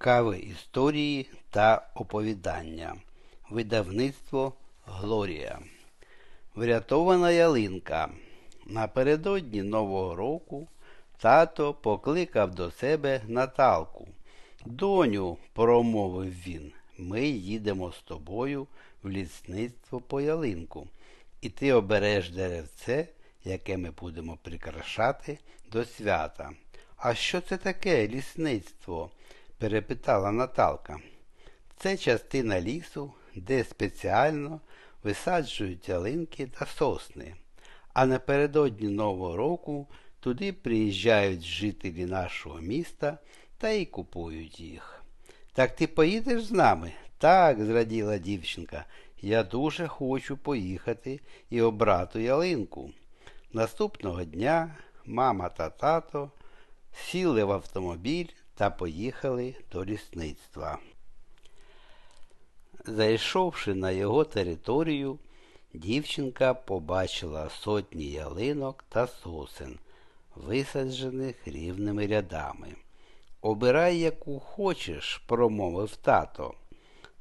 Цікаві історії та оповідання. Видавництво Глорія. Врятована ялинка. Напередодні Нового року тато покликав до себе Наталку. Доню, промовив він, ми їдемо з тобою в лісництво по ялинку, і ти обереш деревце, яке ми будемо прикрашати до свята. А що це таке лісництво? Перепитала Наталка. Це частина лісу, де спеціально висаджують ялинки та сосни. А напередодні Нового року туди приїжджають жителі нашого міста та й купують їх. Так ти поїдеш з нами? Так, зраділа дівчинка. Я дуже хочу поїхати і обрати ялинку. Наступного дня мама та тато сіли в автомобіль та поїхали до лісництва. Зайшовши на його територію, дівчинка побачила сотні ялинок та сосен, висаджених рівними рядами. Обирай, яку хочеш, промовив тато.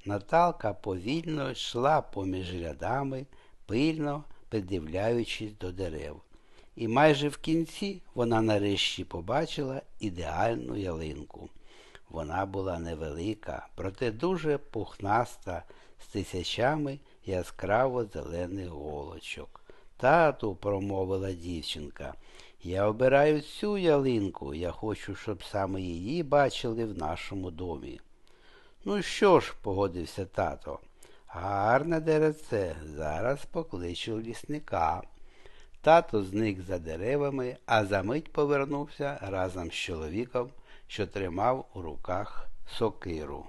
Наталка повільно йшла поміж рядами, пильно придивляючись до дерев. І майже в кінці вона нарешті побачила ідеальну ялинку. Вона була невелика, проте дуже пухнаста, з тисячами яскраво зелених голочок. Тату, промовила дівчинка, я обираю цю ялинку, я хочу, щоб саме її бачили в нашому домі. Ну що ж, погодився тато, гарне деревце, зараз покличу лісника. Тато зник за деревами, а за мить повернувся разом з чоловіком, що тримав у руках сокиру.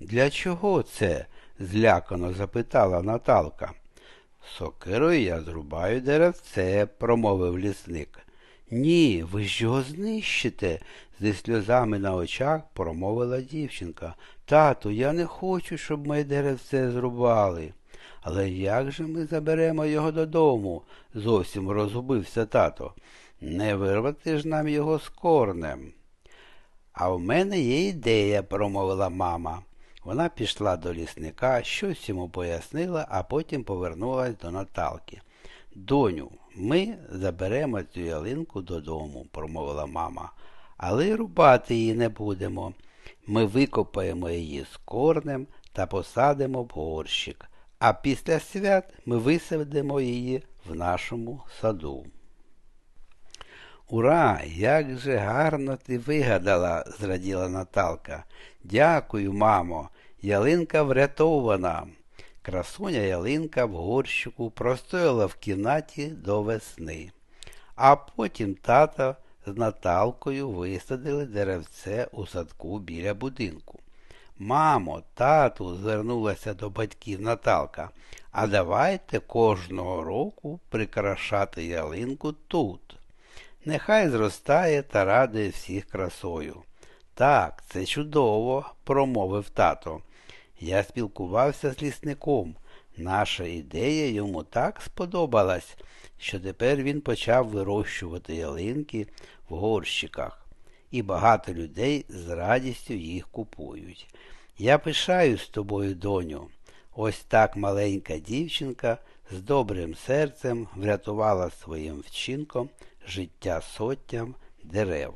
Для чого це? злякано запитала Наталка. Сокирою я зрубаю деревце, промовив лісник. Ні, ви ж його знищите, зі сльозами на очах промовила дівчинка. Тату, я не хочу, щоб моє деревце зрубали. Але як же ми заберемо його додому? зовсім розгубився тато. Не вирвати ж нам його з корнем. А в мене є ідея, промовила мама. Вона пішла до лісника, щось йому пояснила, а потім повернулась до Наталки. Доню, ми заберемо цю ялинку додому, промовила мама, але рубати її не будемо. Ми викопаємо її з корнем та посадимо в горщик а після свят ми висадимо її в нашому саду. Ура, як же гарно ти вигадала, зраділа Наталка. Дякую, мамо. Ялинка врятована. Красуня ялинка в горщику простояла в кімнаті до весни. А потім тата з Наталкою висадили деревце у садку біля будинку. Мамо, тату, звернулася до батьків Наталка, а давайте кожного року прикрашати ялинку тут. Нехай зростає та радує всіх красою. Так, це чудово, промовив тато. Я спілкувався з лісником. Наша ідея йому так сподобалась, що тепер він почав вирощувати ялинки в горщиках і багато людей з радістю їх купують. Я пишаюсь тобою, доню. Ось так маленька дівчинка з добрим серцем врятувала своїм вчинком життя сотням дерев.